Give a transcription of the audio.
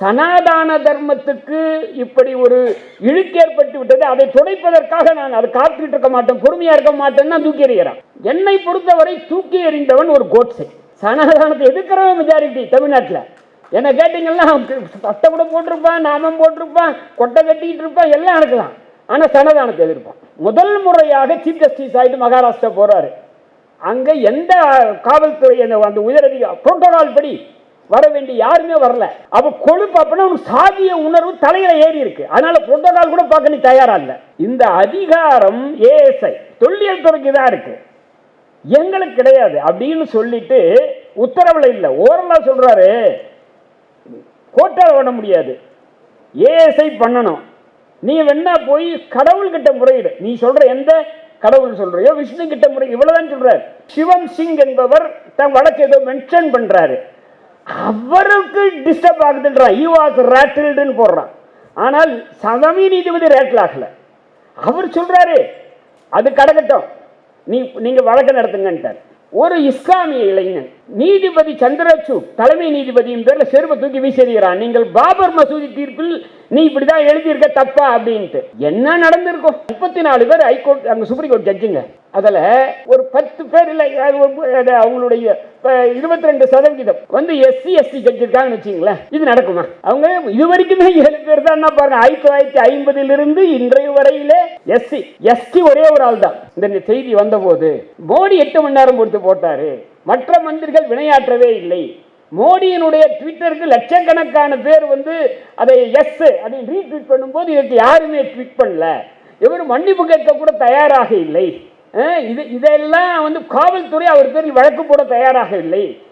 சனாதான தர்மத்துக்கு இப்படி ஒரு இழுக்கு ஏற்பட்டு விட்டது அதை துடைப்பதற்காக நான் அதை காத்துக்கிட்டு இருக்க மாட்டேன் பொறுமையா இருக்க மாட்டேன்னு தூக்கி எறிகிறான். என்னை பொறுத்தவரை தூக்கி எறிந்தவன் ஒரு கோட்ஸை. சனாதானத்தை எதிர்க்கிறவன் மெஜாரிட்டி தமிழ்நாட்டில். என்ன கேட்டிங்கன்னா பட்டை கூட போட்டிருப்பான் நாமம் போட்டிருப்பான் கொட்டை கட்டிக்கிட்டு இருப்பான் எல்லாம் இருக்கலாம் ஆனால் சனாதானத்தை எதிர்ப்பான். முதல் முறையாக சீஃப் ஜஸ்டிஸ் ஆகிட்டு மகாராஷ்டிரா போறாரு. அங்கே எந்த காவல்துறை அந்த உயரதிக புரோட்டோகால் படி வர வேண்டிய யாருமே வரல. அவ கொழுப்பு அப்படின்னா சாதிய உணர்வு தலையில ஏறி இருக்கு. அதனால புரோட்டோகால் கூட பார்க்க நீ தயாரா இல்ல. இந்த அதிகாரம் ஏஎஸ்ஐ தொல்லியல் துறைக்கு தான் இருக்கு. எங்களுக்கு கிடையாது அப்படின்னு சொல்லிட்டு உத்தரவுல இல்ல. ஓரலா சொல்றாரு. கோட்டால் பண்ண முடியாது. ஏஎஸ்ஐ பண்ணணும். நீ வேணா போய் கடவுள்கிட்ட முறையிடு. நீ சொல்ற எந்த கடவுள் சொல்றியோ விஷ்ணு கிட்ட முறை இவ்வளவுதான் சொல்றாரு. சிவம் சிங் என்பவர் தன் வழக்கு ஏதோ மென்ஷன் பண்றாரு. அவருக்கு டிஸ்டர்ப் ஆகுதுன்றான் ஈ வாஸ் ரேட்டில்டுன்னு போடுறான். ஆனால் சதவி நீதிபதி ரேட்டில் ஆகல. அவர் சொல்றாரு அது கடக்கட்டும். நீ நீங்க வழக்கு நடத்துங்கன்ட்டார். ஒரு இஸ்லாமிய இளைஞன் நீதிபதி சந்திரசூட் தலைமை நீதிபதியின் பேரில் செருப்பை தூக்கி வீசிடுகிறான் நீங்கள் பாபர் மசூதி தீர்ப்பில் நீ இப்படிதான் எழுதியிருக்க தப்பா அப்படின்ட்டு. என்ன நடந்திருக்கும்? முப்பத்தி நாலு பேர் ஹைகோர்ட் அங்கே சுப்ரீம் கோர்ட் ஜட்ஜுங்க அதில் ஒரு பத்து பேர் இல்லை அவங்களுடைய இருபத்தி ரெண்டு சதவிகிதம். வந்து எஸ்சி எஸ்டி ஜட்ஜ் இருக்காங்கன்னு வச்சுங்களேன் இது நடக்குமா? அவங்க இது வரைக்குமே ஏழு பேர் தான் பாருங்க ஆயிரத்தி தொள்ளாயிரத்தி ஐம்பதிலிருந்து இன்றைய வரையிலே எஸ்சி. எஸ்டி ஒரே ஒரு ஆள் தான் இந்த செய்தி வந்தபோது மோடி எட்டு மணி நேரம் கொடுத்து போட்டாரு. மற்ற மந்திரிகள் வினையாற்றவே இல்லை. மோடியினுடைய ட்விட்டருக்கு லட்சக்கணக்கான பேர் வந்து அதை எஸ் அப்படின்னு ரீட்வீட் பண்ணும்போது இதுக்கு யாருமே ட்வீட் பண்ணல. இவர் மன்னிப்பு கேட்க கூட தயாராக இல்லை. இது இதெல்லாம் வந்து காவல்துறை அவர் பேரில் வழக்கு போட தயாராக இல்லை.